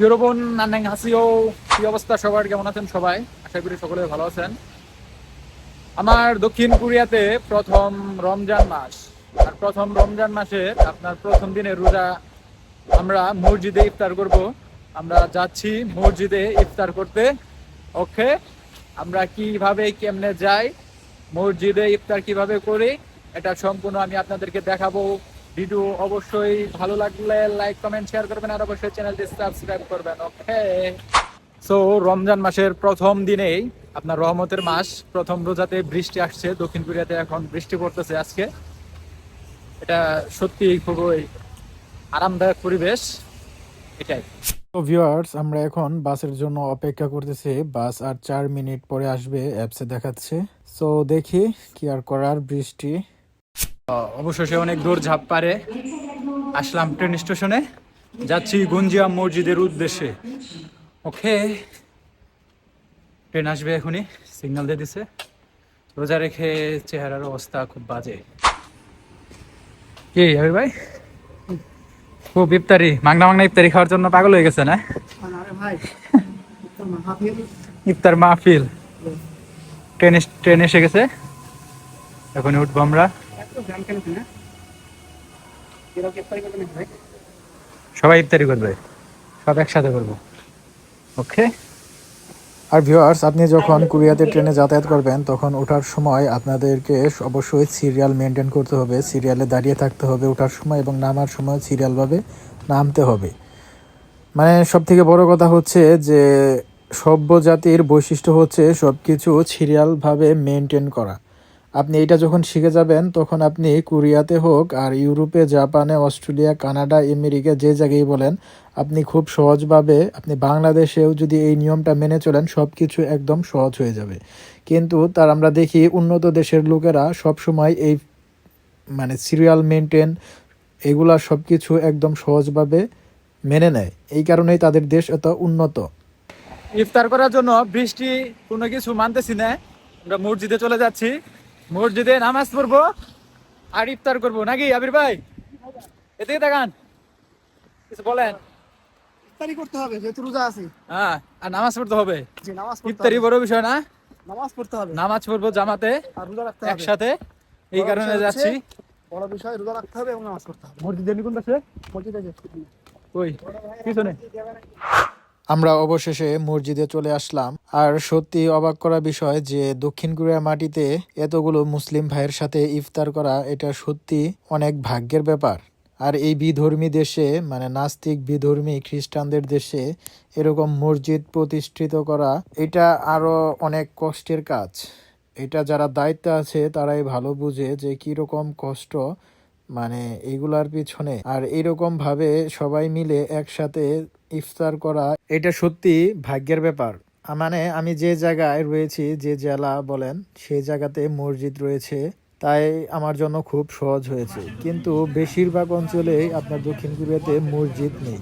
ইউরোপন নান্নাং হাসিও, কি অবস্থা সবার? কেমন আছেন সবাই? আশা করি সকলে ভালো আছেন। আমার দক্ষিণ কোরিয়াতে প্রথম রমজান মাস। আর প্রথম রমজান মাসে আপনার প্রথম দিনে রোজা আমরা মসজিদে ইফতার করব। আমরা যাচ্ছি মসজিদে ইফতার করতে। ওকে, আমরা কীভাবে, কেমনে যাই, মসজিদে ইফতার কীভাবে করি, এটা সম্পূর্ণ আমি আপনাদেরকে দেখাবো। ভিডিও অবশ্যই ভালো লাগলে লাইক কমেন্ট শেয়ার করবেন আর অবশ্যই চ্যানেলটি সাবস্ক্রাইব করবেন ওকে সো রমজান মাসের প্রথম দিনেই, আপনার রহমতের মাস, প্রথম রোজাতে বৃষ্টি আসছে, দক্ষিণ কোরিয়াতে এখন বৃষ্টি পড়তেছে আজকে। এটা সত্যি খুবই আরামদায়ক পরিবেশ, এটাই। ভিউয়ার্স আমরা এখন বাসের জন্য অপেক্ষা করতেছি। বাস আর চার মিনিট পরে আসবে অ্যাপসে দেখাচ্ছে। সো দেখি কি আর করার, বৃষ্টি। সে অনেক দূর ঝাঁপ পারে আসলাম ট্রেন স্টেশনে যাচ্ছি গুঞ্জিয়া মসজিদের উদ্দেশ্যে। ওকে ট্রেন আসবে এখনই সিগন্যাল দিয়ে দিছে। রোজা রেখে চেহারার অবস্থা খুব বাজে। কি আবির ভাই? খুব ইফতারি মাংনা মাংনা ইফতারি খাওয়ার জন্য পাগল হয়ে গেছে না? ইফতার মাহফিল। ট্রেন ট্রেন এসে গেছে। এখন উঠবো আমরা। এত গান কেন? না এরা কি করবে না ভাই? সবাই ইফতারি করবে। সব একসাথে করব। ওকে? আর ভিউয়ার্স আপনি যখন কোরিয়াতে ট্রেনে যাতায়াত করবেন তখন ওঠার সময় আপনাদেরকে অবশ্যই সিরিয়াল মেনটেন করতে হবে। সিরিয়ালে দাঁড়িয়ে থাকতে হবে ওঠার সময় এবং নামার সময় সিরিয়ালভাবে নামতে হবে। মানে সব থেকে বড় কথা হচ্ছে যে সভ্য জাতির বৈশিষ্ট্য হচ্ছে সব কিছু সিরিয়ালভাবে মেনটেন করা। আপনি এটা যখন শিখে যাবেন, তখন আপনি কোরিয়াতে হোক আর ইউরোপে, জাপানে, অস্ট্রেলিয়া, কানাডা, আমেরিকা, যে জায়গায় বলেন, আপনি খুব সহজভাবে, আপনি বাংলাদেশেও যদি এই নিয়মটা মেনে চলেন সব কিছু একদম সহজ হয়ে যাবে। কিন্তু তার আমরা দেখি, উন্নত দেশের লোকেরা সব সময় এই মানে সিরিয়াল মেনটেন এগুলা সব কিছু একদম সহজভাবে মেনে নেয়। এই কারণেই তাদের দেশ এত উন্নত। ইফতার করার জন্য বৃষ্টি কোনো কিছু মানতেছি না। আমরা মসজিদে চলে যাচ্ছি। মসজিদে নামাজ পড়ব আর ইফতার করব। নাকি আবির ভাই? এদিকে দেখান কিছু বলেন। ইফতারি করতে হবে যেহেতু রোজা আছে। হ্যাঁ আর নামাজ পড়তে হবে। নামাজ ইফতারি বড় বিষয় না? নামাজ পড়তে হবে। নামাজ পড়ব জামাতে আর রোজা রাখতে হবে। একসাথে। এই কারণে যাচ্ছি। বড় বিষয় রোজা রাখতে হবে এবং নামাজ পড়তে হবে। মসজিদের কোন পাশে মসজিদে ওই পিছনে। আমরা অবশেষে মসজিদে চলে আসলাম। আর সত্যি অবাক করা বিষয় যে দক্ষিণ কোরিয়া মাটিতে এতগুলো মুসলিম ভাইয়ের সাথে ইফতার করা এটা সত্যি অনেক ভাগ্যের ব্যাপার। আর এই বিধর্মী দেশে মানে নাস্তিক বিধর্মী খ্রিস্টানদের দেশে এরকম মসজিদ প্রতিষ্ঠিত করা, এটা আরও অনেক কষ্টের কাজ। এটা যারা দায়িত্ব আছে, তারাই ভালো বুঝে যে কীরকম কষ্ট মানে এগুলার পিছনে। আর এরকম ভাবে সবাই মিলে একসাথে ইফতার করা, এটা সত্যি ভাগ্যের ব্যাপার। মানে আমি যে জায়গায় রয়েছি, যে জেলা বলেন, সেই জায়গাতে মসজিদ রয়েছে, তাই আমার জন্য খুব সহজ হয়েছে। কিন্তু বেশিরভাগ অঞ্চলেই আপনার দক্ষিণ কোরিয়াতে মসজিদ নেই।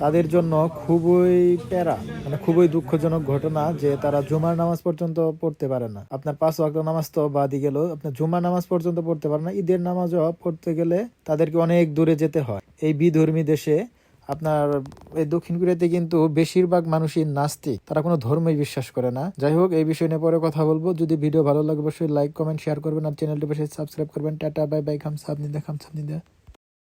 তাদের জন্য খুবই প্যারা মানে খুবই দুঃখজনক ঘটনা যে তারা জুমার নামাজ পর্যন্ত পড়তে পারে না। আপনার পাঁচ ওয়াক্ত নামাজ তো বাদি গেল, আপনার জুমার নামাজ পর্যন্ত পড়তে পারে না। ঈদের নামাজও পড়তে গেলে তাদেরকে অনেক দূরে যেতে হয়। এই বিধর্মী দেশে আপনার এই দক্ষিণ কোরিয়াতে কিন্তু বেশিরভাগ মানুষই নাস্তিক, তারা কোনো ধর্মই বিশ্বাস করে না। যাই হোক, এই বিষয় নিয়ে পরে কথা বলব। যদি ভিডিও ভালো লাগে, অবশ্যই লাইক কমেন্ট শেয়ার করবেন আর চ্যানেলটি বেশি সাবস্ক্রাইব করবেন। টাটা বাই বাই খাম সাবনি দেখাম সাবনি দে